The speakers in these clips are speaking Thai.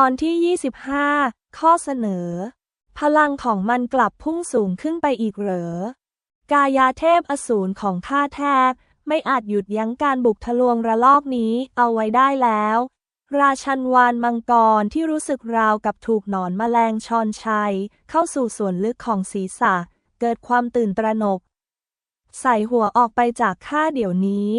ตอนที่ 25 ข้อเสนอ พลังของมันกลับพุ่งสูงขึ้นไปอีกเหรอ กายาเทพอสูรของข้าแทบ ไม่อาจหยุดยั้งการบุกทะลวงระลอกนี้เอาไว้ได้แล้ว ราชันวานมังกรที่รู้สึกราวกับถูกหนอนแมลงชอนชัย เข้าสู่ส่วนลึกของศีรษะ เกิดความตื่นตระหนก ใส่หัวออกไปจากข้าเดี๋ยวนี้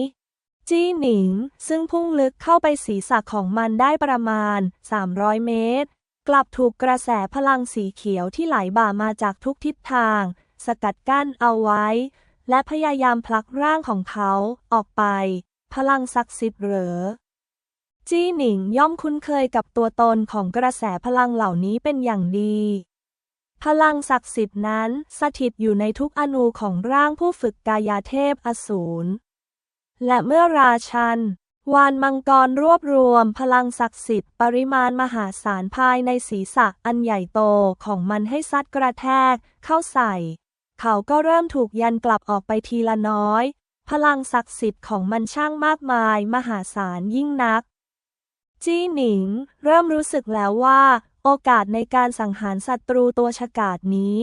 จี้หนิง ซึ่งพุ่งลึกเข้าไปศีรษะของมันได้ประมาณ 300 เมตร กลับถูกกระแสพลังสีเขียวที่ไหลบ่ามาจากทุกทิศทาง สกัดกั้นเอาไว้ และพยายามผลักร่างของเขาออกไป พลังศักดิ์สิทธิ์เหรอ จี้หนิงย่อมคุ้นเคยกับตัวตนของกระแสพลังเหล่านี้เป็นอย่างดีพลังศักดิ์สิทธิ์นั้นสถิตอยู่ในทุกอนูของร่างผู้ฝึกกายาเทพอสูร และเมื่อราชัน วานมังกรรวบรวมพลังศักดิ์สิทธิ์ปริมาณมหาศาลภายในศีรษะอันใหญ่โตของมันให้ซัดกระแทก เข้าใส่ เขาก็เริ่มถูกยันกลับออกไปทีละน้อย พลังศักดิ์สิทธิ์ของมันช่างมากมาย มหาศาลยิ่งนัก จี้หนิง เริ่มรู้สึกแล้วว่า โอกาสในการสังหารศัตรูตัวฉกาจนี้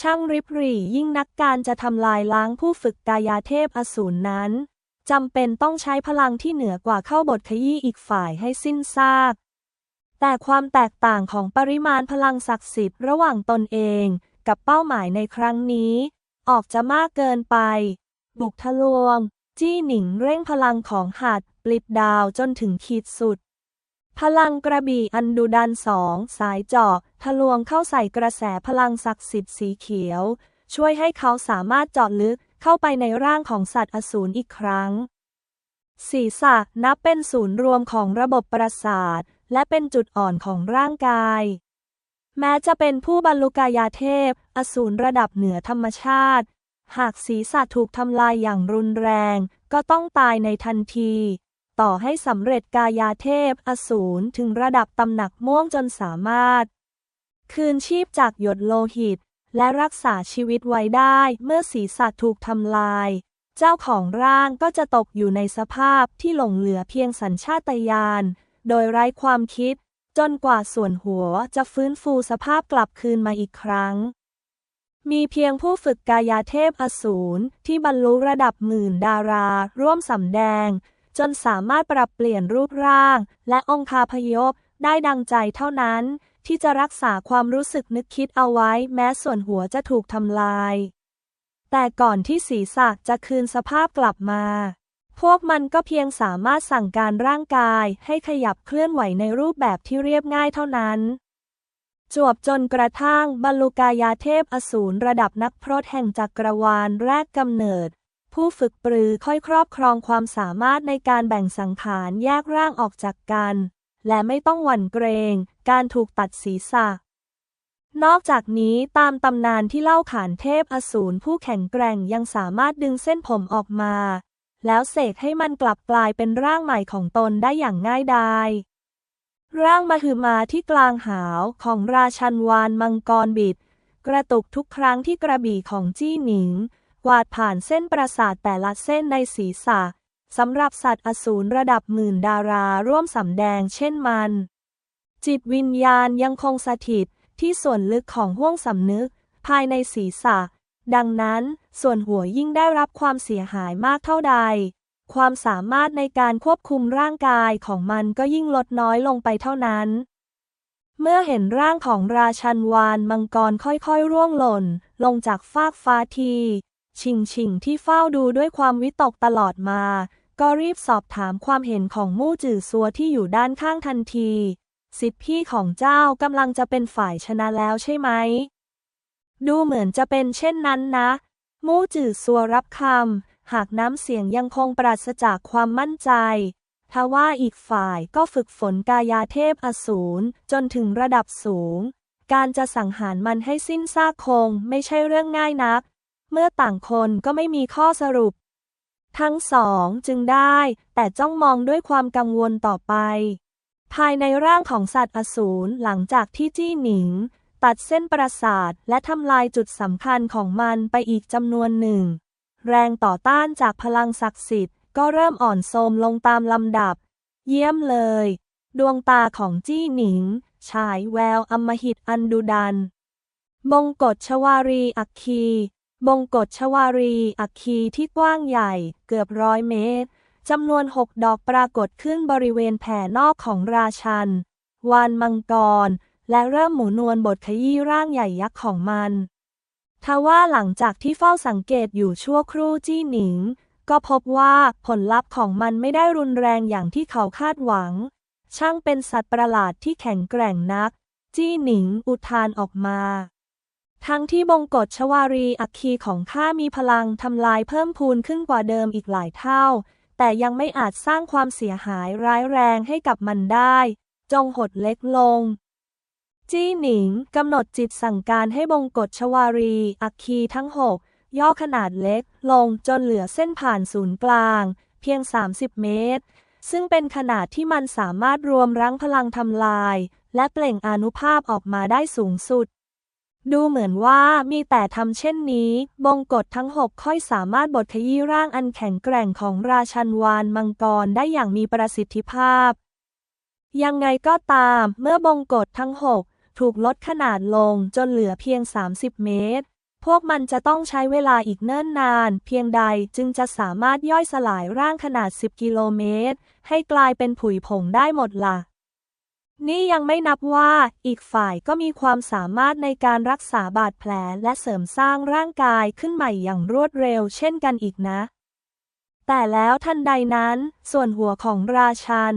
ช่างริบหรี่ยิ่งนักการจะทำลายล้างผู้ฝึกกายาเทพอสูรนั้น จำเป็นต้องใช้พลังที่เหนือกว่าเข้าบทขยี้อีกฝ่ายให้สิ้นซาก แต่ความแตกต่างของปริมาณพลังศักดิ์สิทธิ์ระหว่างตนเองกับเป้าหมายในครั้งนี้ ออกจะมากเกินไป บุกทะลวง จี้หนิงเร่งพลังของหัดปลิดดาวจนถึงขีดสุด พลังกระบี่อันดุดันสองสายเจาะทะลวงเข้าใส่กระแสพลังศักดิ์สิทธิ์สีเขียว ช่วยให้เขาสามารถเจาะลึก เข้าไปในร่างของสัตว์อสูรอีกครั้ง ศีรษะนับเป็นศูนย์รวมของระบบประสาท และเป็นจุดอ่อนของร่างกาย แม้จะเป็นผู้บรรลุกายาเทพ อสูรระดับเหนือธรรมชาติ หากศีรษะถูกทำลายอย่างรุนแรง ก็ต้องตายในทันทีต่อให้สำเร็จกายาเทพอสูรถึงระดับตำหนักม่วงจนสามารถ คืนชีพจากหยดโลหิต และรักษาชีวิตไว้ได้เมื่อศีรษะถูกทำลาย เจ้าของร่างก็จะตกอยู่ในสภาพที่หลงเหลือเพียงสัญชาตญาณโดยไร้ความคิด จนกว่าส่วนหัวจะฟื้นฟูสภาพกลับคืนมาอีกครั้ง มีเพียงผู้ฝึกกายาเทพอสูรที่บรรลุระดับหมื่นดารา ร่วมสำแดง จนสามารถปรับเปลี่ยนรูปร่าง และองคาพยพได้ดังใจเท่านั้น ที่จะรักษาความรู้สึกนึกคิดเอาไว้ แม้ส่วนหัวจะถูกทำลาย แต่ก่อนที่ศีรษะจะคืนสภาพกลับมา พวกมันก็เพียงสามารถสั่งการร่างกายให้ขยับเคลื่อนไหวในรูปแบบที่เรียบง่ายเท่านั้น จวบจนกระทั่งบรรลุกายาเทพอสูรระดับนักพรตแห่งจักรวาลแรกกำเนิดผู้ฝึกปรือค่อยครอบครองความสามารถในการแบ่งสังขารแยกร่างออกจากกัน และไม่ต้องหวั่นเกรงการถูกตัดศีรษะ นอกจากนี้ตามตำนานที่เล่าขานเทพอสูรผู้แข็งแกร่งยังสามารถดึงเส้นผมออกมา แล้วเสกให้มันกลับกลายเป็นร่างใหม่ของตนได้อย่างง่ายดายร่างมหึมาที่กลางหาวของราชันวานมังกรบิด กระตุกทุกครั้งที่กระบี่ของจี้หนิงกวาดผ่านเส้นประสาทแต่ละเส้นในศีรษะ สำหรับสัตว์อสูรระดับหมื่นดาราร่วมสำแดงเช่นมัน จิตวิญญาณยังคงสถิตที่ส่วนลึกของห้วงสำนึก ภายในศีรษะ ดังนั้น ส่วนหัวยิ่งได้รับความเสียหายมากเท่าใด ความสามารถในการควบคุมร่างกายของมันก็ยิ่งลดน้อยลงไปเท่านั้น เมื่อเห็นร่างของราชันวานมังกรค่อยๆร่วงหล่น ลงจากฟากฟ้าที ชิงชิงที่เฝ้าดูด้วยความวิตกตลอดมา ก็รีบสอบถามความเห็นของมู่จื่อซัวที่อยู่ด้านข้างทันที สิทธิพี่ของเจ้ากำลังจะเป็นฝ่ายชนะแล้วใช่ไหม ดูเหมือนจะเป็นเช่นนั้นนะ มู่จื่อซัวรับคำ หากน้ำเสียงยังคงปราศจากความมั่นใจทว่าอีกฝ่ายก็ฝึกฝนกายาเทพอสูรจนถึงระดับสูง การจะสังหารมันให้สิ้นซากคงไม่ใช่เรื่องง่ายนัก เมื่อต่างคนก็ไม่มีข้อสรุป ทั้งสองจึงได้ แต่จ้องมองด้วยความกังวลต่อไป ภายในร่างของสัตว์อสูรหลังจากที่จี้หนิง ตัดเส้นประสาทและทำลายจุดสำคัญของมันไปอีกจำนวนหนึ่ง แรงต่อต้านจากพลังศักดิ์สิทธิ์ก็เริ่มอ่อนโทมลงตามลำดับ เยี่ยมเลย ดวงตาของจี้หนิง ฉายแววอมหิตอันดุดันบงกฎชวารีอัคคี บงกฎชวารี อัคคีที่กว้างใหญ่เกือบร้อยเมตรจำนวนหกดอกปรากฏขึ้นบริเวณแผ่นอกของราชัน วานมังกร และเริ่มหมุนวนบทขยี้ร่างใหญ่ยักษ์ของมันทว่าหลังจากที่เฝ้าสังเกตอยู่ชั่วครู่จี้หนิง ก็พบว่าผลลัพธ์ของมันไม่ได้รุนแรงอย่างที่เขาคาดหวัง ช่างเป็นสัตว์ประหลาดที่แข็งแกร่งนัก จี้หนิงอุทานออกมา ทั้งที่บงกฎชวารีอัคคีของข้ามีพลังทำลายเพิ่มพูนขึ้นกว่าเดิมอีกหลายเท่า แต่ยังไม่อาจสร้างความเสียหายร้ายแรงให้กับมันได้ จงหดเล็กลง จี้หนิงกำหนดจิตสั่งการให้บงกฎชวารีอัคคีทั้งหกย่อขนาดเล็กลงจนเหลือเส้นผ่านศูนย์กลาง เพียง 30 เมตร ซึ่งเป็นขนาดที่มันสามารถรวมรั้งพลังทำลาย และเปล่งอนุภาพออกมาได้สูงสุด ดูเหมือนว่ามีแต่ทำเช่นนี้ บงกฎทั้งหกค่อยสามารถบดขยี้ร่างอันแข็งแกร่งของราชันวานมังกรได้อย่างมีประสิทธิภาพ ยังไงก็ตามเมื่อบงกฎทั้งหกถูกลดขนาดลงจนเหลือเพียง 30 เมตร พวกมันจะต้องใช้เวลาอีกเนิ่นนาน เพียงใดจึงจะสามารถย่อยสลายร่างขนาด 10 กิโลเมตร ให้กลายเป็นผุยผงได้หมดละ่ะ นี่ยังไม่นับว่าอีกฝ่ายก็มีความสามารถในการรักษาบาดแผลและเสริมสร้างร่างกายขึ้นใหม่อย่างรวดเร็วเช่นกันอีกนะ แต่แล้วทันใดนั้น ส่วนหัวของราชัน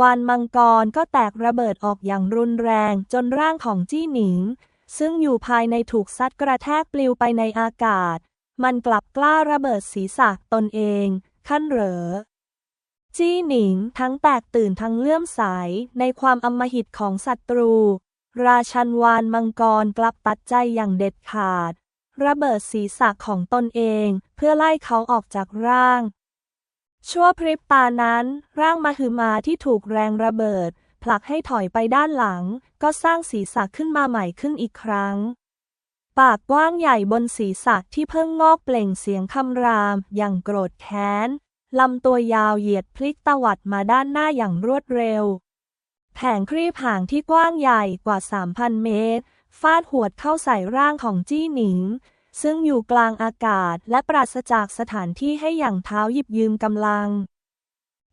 วานมังกรก็แตกระเบิดออกอย่างรุนแรงจนร่างของจี้หนิง ซึ่งอยู่ภายในถูกซัดกระแทกปลิวไปในอากาศ มันกลับกล้าระเบิดศีรษะตนเอง ขั้นเหรอ จี้หนิงทั้งแตกตื่นทั้งเลื่อมใสในความอำมหิตของศัตรู ราชันวานมังกรกลับตัดใจอย่างเด็ดขาด ระเบิดศีรษะของตนเองเพื่อไล่เขาออกจากร่าง ชั่วพริบตานั้น ร่างมหึมาที่ถูกแรงระเบิด ผลักให้ถอยไปด้านหลัง ก็สร้างศีรษะขึ้นมาใหม่ขึ้นอีกครั้ง ปากกว้างใหญ่บนศีรษะที่เพิ่งงอกเปล่งเสียงคำรามอย่างโกรธแค้น ลำตัวยาวเหยียดพลิกตวัดมาด้านหน้าอย่างรวดเร็ว แผงครีบหางที่กว้างใหญ่กว่า 3,000 เมตร ฟาดหวดเข้าใส่ร่างของจี้หนิง ซึ่งอยู่กลางอากาศและปราศจากสถานที่ให้อย่างเท้าหยิบยืมกำลัง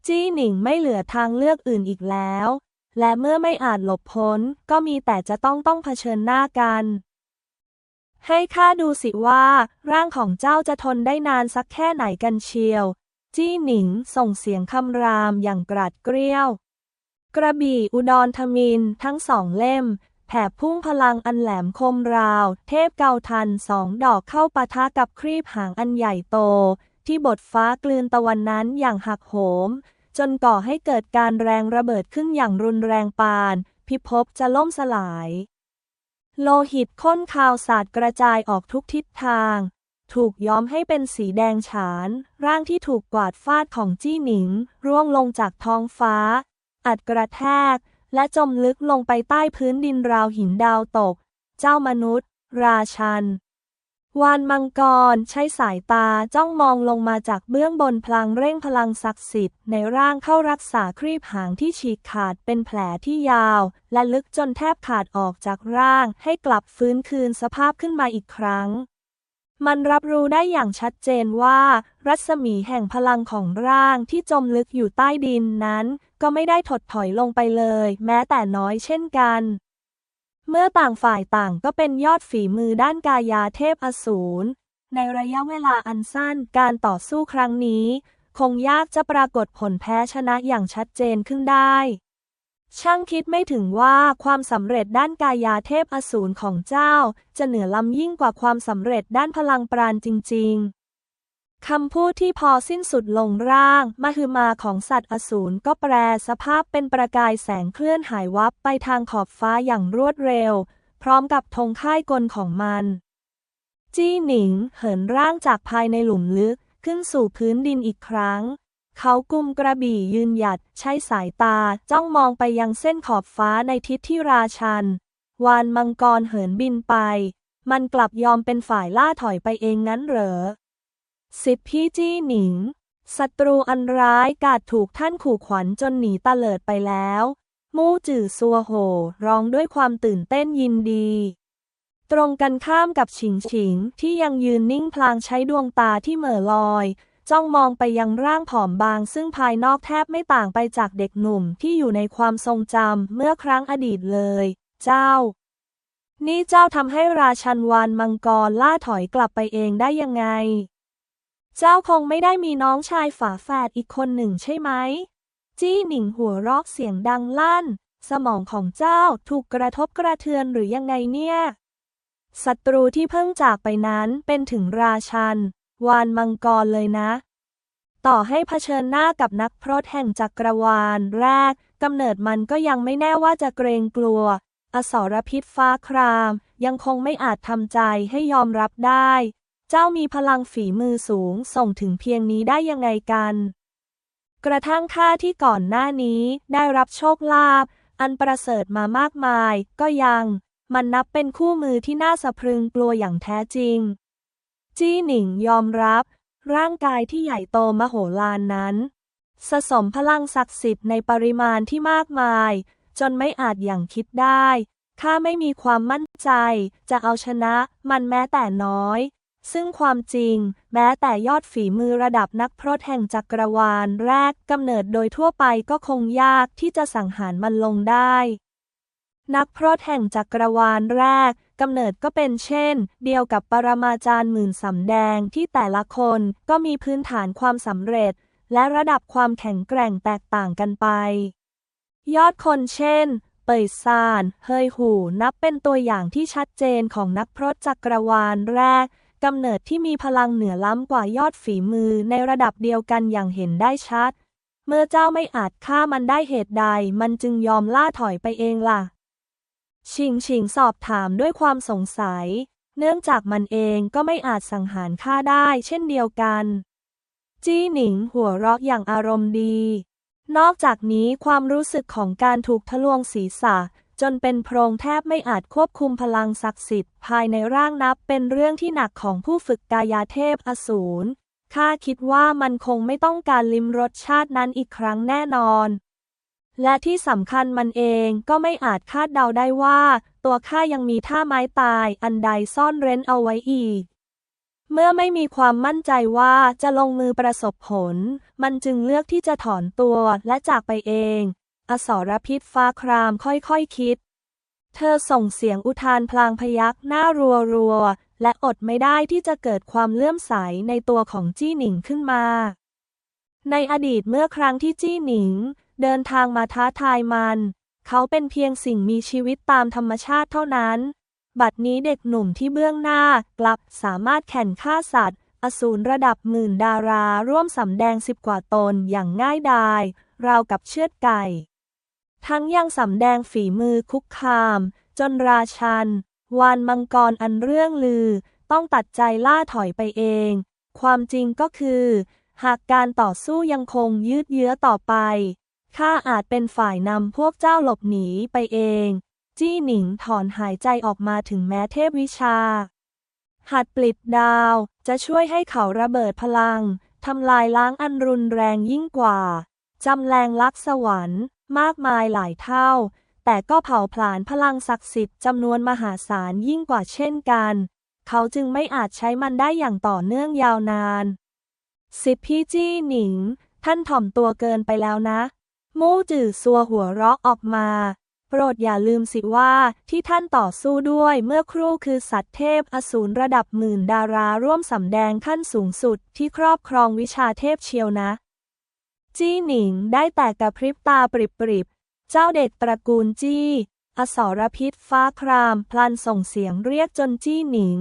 จี้หนิงไม่เหลือทางเลือกอื่นอีกแล้ว และเมื่อไม่อาจหลบพ้น ก็มีแต่จะต้องต้องเผชิญหน้ากัน ให้ข้าดูสิว่า ร่างของเจ้าจะทนได้นานสักแค่ไหนกันเชียว จี้หนิงส่งเสียงคำรามอย่างกราดเกรี้ยว กระบี่อุดรธมินทั้งสองเล่ม แผ่พุ่งพลังอันแหลมคมราว เทพเกาทันสองดอกเข้าปะทะกับครีบหางอันใหญ่โต ที่บทฟ้ากลืนตะวันนั้นอย่างหักโหม จนก่อให้เกิดการแรงระเบิดขึ้นอย่างรุนแรงปาน พิภพจะล่มสลาย โลหิตข้นคาวสาดกระจายออกทุกทิศทาง ถูกย้อมให้เป็นสีแดงฉาน ร่างที่ถูกกวาดฟาดของจี้หนิง ร่วงลงจากท้องฟ้า อัดกระแทก และจมลึกลงไปใต้พื้นดินราวหินดาวตก เจ้ามนุษย์ ราชัน วานมังกรใช้สายตาจ้องมองลงมาจากเบื้องบนพลางเร่งพลังศักดิ์สิทธิ์ในร่างเข้ารักษาครีบหางที่ฉีกขาดเป็นแผลที่ยาว และลึกจนแทบขาดออกจากร่างให้กลับฟื้นคืนสภาพขึ้นมาอีกครั้ง มันรับรู้ได้อย่างชัดเจนว่า รัศมีแห่งพลังของร่างที่จมลึกอยู่ใต้ดินนั้น ก็ไม่ได้ถดถอยลงไปเลย แม้แต่น้อยเช่นกัน เมื่อต่างฝ่ายต่างก็เป็นยอดฝีมือด้านกายาเทพอสูร ในระยะเวลาอันสั้นการต่อสู้ครั้งนี้ คงยากจะปรากฏผลแพ้ชนะอย่างชัดเจนขึ้นได้ ช่างคิดไม่ถึงว่าความสำเร็จด้านกายาเทพอสูรของเจ้า จะเหนือล้ำยิ่งกว่าความสำเร็จด้านพลังปราณจริง ๆ คำพูดที่พอสิ้นสุดลงร่าง มหึมาของสัตว์อสูรก็แปรสภาพเป็นประกายแสงเคลื่อนหายวับไปทางขอบฟ้าอย่างรวดเร็ว พร้อมกับธงค่ายกลของมัน จี้หนิงเหินร่างจากภายในหลุมลึกขึ้นสู่พื้นดินอีกครั้ง เขากุมกระบี่ยืนหยัด ใช้สายตาจ้องมองไปยังเส้นขอบฟ้าในทิศที่ราชัน วานมังกรเหินบินไป มันกลับยอมเป็นฝ่ายล่าถอยไปเองงั้นเหรอสิทธิพี่จี้หนิงศัตรูอันร้ายกาจถูกท่านขู่ขวัญจนหนีตะเลิดไปแล้ว มู่จื่อซัวโหร้องด้วยความตื่นเต้นยินดี ตรงกันข้ามกับฉิงฉิงที่ยังยืนนิ่งพลางใช้ดวงตาที่เหม่อลอย จ้องมองไปยังร่างผอมบาง ซึ่งภายนอกแทบไม่ต่างไปจากเด็กหนุ่มที่อยู่ในความทรงจำเมื่อครั้งอดีตเลย เจ้า นี่เจ้าทำให้ราชันวานมังกรล่าถอยกลับไปเองได้ยังไง เจ้าคงไม่ได้มีน้องชายฝาแฝดอีกคนหนึ่งใช่ไหม จี้หนิงหัวรอกเสียงดังลั่น สมองของเจ้าถูกกระทบกระเทือนหรือยังไงเนี่ยศัตรูที่เพิ่งจากไปนั้นเป็นถึงราชัน วานมังกรเลยนะ ต่อให้เผชิญหน้ากับนักพรตแห่งจักรวาลแรกกำเนิดมันก็ยังไม่แน่ว่าจะเกรงกลัว อสรพิษฟ้าคราม ยังคงไม่อาจทำใจให้ยอมรับได้ เจ้ามีพลังฝีมือสูงส่งถึงเพียงนี้ได้ยังไงกัน กระทั่งข้าที่ก่อนหน้านี้ได้รับโชคลาภอันประเสริฐมามากมาย ก็ยัง มันนับเป็นคู่มือที่น่าสะพรึงกลัวอย่างแท้จริง จี้หนิงยอมรับ ร่างกายที่ใหญ่โตมโหฬารนั้น สะสมพลังศักดิ์สิทธิ์ในปริมาณที่มากมาย จนไม่อาจอย่างคิดได้ข้าไม่มีความมั่นใจ จะเอาชนะมันแม้แต่น้อย ซึ่งความจริง แม้แต่ยอดฝีมือระดับนักพรตแห่งจักรวาลแรกกำเนิดโดยทั่วไปก็คงยากที่จะสังหารมันลงได้ นักพรตแห่งจักรวาลแรกกำเนิดก็เป็นเช่น เดียวกับปรมาจารย์หมื่นสำแดงที่แต่ละคนก็มีพื้นฐานความสำเร็จ และระดับความแข็งแกร่งแตกต่างกันไป ยอดคนเช่น เป่ยซาน เฮยหูนับเป็นตัวอย่างที่ชัดเจนของนักพรตจักรวาลแรกกำเนิดที่มีพลังเหนือล้ำกว่ายอดฝีมือในระดับเดียวกันอย่างเห็นได้ชัด เมื่อเจ้าไม่อาจฆ่ามันได้เหตุใด มันจึงยอมล่าถอยไปเองล่ะ ชิงชิงสอบถามด้วยความสงสัย เนื่องจากมันเองก็ไม่อาจสังหารข้าได้เช่นเดียวกัน จี้หนิงหัวเราะอย่างอารมณ์ดี นอกจากนี้ความรู้สึกของการถูกทะลวงศีรษะ จนเป็นโพรงแทบไม่อาจควบคุมพลังศักดิ์สิทธิ์ภายในร่างนับเป็นเรื่องที่หนักของผู้ฝึกกายาเทพอสูรข้าคิดว่ามันคงไม่ต้องการลิ้มรสชาตินั้นอีกครั้งแน่นอน และที่สำคัญมันเองก็ไม่อาจคาดเดาได้ว่า ตัวข้ายังมีท่าไม้ตายอันใดซ่อนเร้นเอาไว้อีก เมื่อไม่มีความมั่นใจว่าจะลงมือประสบผล มันจึงเลือกที่จะถอนตัวและจากไปเอง อสรพิษฟ้าครามค่อยๆคคิด เธอส่งเสียงอุทานพลางพยักหน้ารัวๆ และอดไม่ได้ที่จะเกิดความเลื่อมใสในตัวของจี้หนิงขึ้นมา ในอดีตเมื่อครั้งที่จี้หนิง เดินทางมาท้าทายมัน เขาเป็นเพียงสิ่งมีชีวิตตามธรรมชาติเท่านั้น บัดนี้เด็กหนุ่มที่เบื้องหน้ากลับสามารถแข่นฆ่าสัตว์ อสูรระดับหมื่นดาราร่วมสำแดงสิบกว่าตนอย่างง่ายดาย ราวกับเชือดไก่ ทั้งยังสำแดงฝีมือคุกคาม จนราชัน วานมังกรอันเรื่องลือ ต้องตัดใจล่าถอยไปเอง ความจริงก็คือ หากการต่อสู้ยังคงยืดเยื้อต่อไป ข้าอาจเป็นฝ่ายนำพวกเจ้าหลบหนีไปเอง จี้หนิงถอนหายใจออกมาถึงแม้เทพวิชา หัดปลิดดาวจะช่วยให้เขาระเบิดพลังทำลายล้างอันรุนแรงยิ่งกว่า จำแรงลักษณ์สวรรค์มากมายหลายเท่า แต่ก็เผาผลาญพลังศักดิ์สิทธิ์จำนวนมหาศาลยิ่งกว่าเช่นกัน เขาจึงไม่อาจใช้มันได้อย่างต่อเนื่องยาวนาน สิบพี่จี้หนิง ท่านถ่อมตัวเกินไปแล้วนะ มู่จื่อซัวหัวเราะออกมา โปรดอย่าลืมสิว่าที่ท่านต่อสู้ด้วยเมื่อครู่คือสัตว์เทพอสูรระดับหมื่นดาราร่วมสำแดงขั้นสูงสุดที่ครอบครองวิชาเทพเชียวนะ จี้หนิงได้แต่กระพริบตาปริบๆ เจ้าเด็กตระกูลจี้ อสรพิษฟ้าครามพลันส่งเสียงเรียกจนจี้หนิง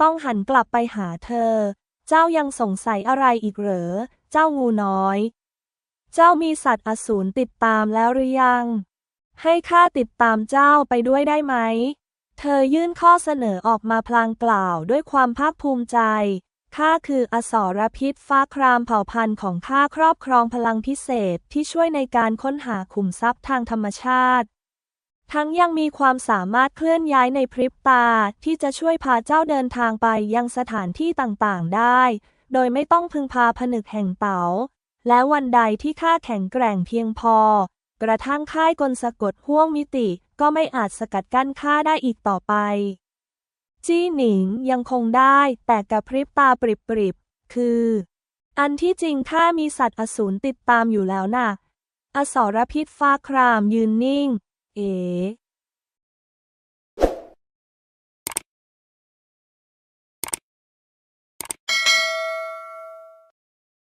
ต้องหันกลับไปหาเธอ เจ้ายังสงสัยอะไรอีกเหรอ เจ้างูน้อย เจ้ามีสัตว์อสูรติดตามแล้วหรือยัง ให้ข้าติดตามเจ้าไปด้วยได้ไหม เธอยื่นข้อเสนอออกมาพลางกล่าวด้วยความภาคภูมิใจ ข้าคืออสรพิษฟ้าครามเผ่าพันธุ์ของข้าครอบครองพลังพิเศษที่ช่วยในการค้นหาขุมทรัพย์ทางธรรมชาติ ทั้งยังมีความสามารถเคลื่อนย้ายในพริบตาที่จะช่วยพาเจ้าเดินทางไปยังสถานที่ต่างๆได้ โดยไม่ต้องพึงพาผนึกแห่งเต๋า และวันใดที่ข้าแข็งแกร่งเพียงพอ กระทั่งค่ายกลสะกดห่วงมิติก็ไม่อาจสกัดกั้นข้าได้อีกต่อไป จี้หนิงยังคงได้แต่กระพริบตาปริบๆ คือ อันที่จริงข้ามีสัตว์อสูรติดตามอยู่แล้วน่ะ อสรพิษฟ้าครามยืนนิ่ง เอ๋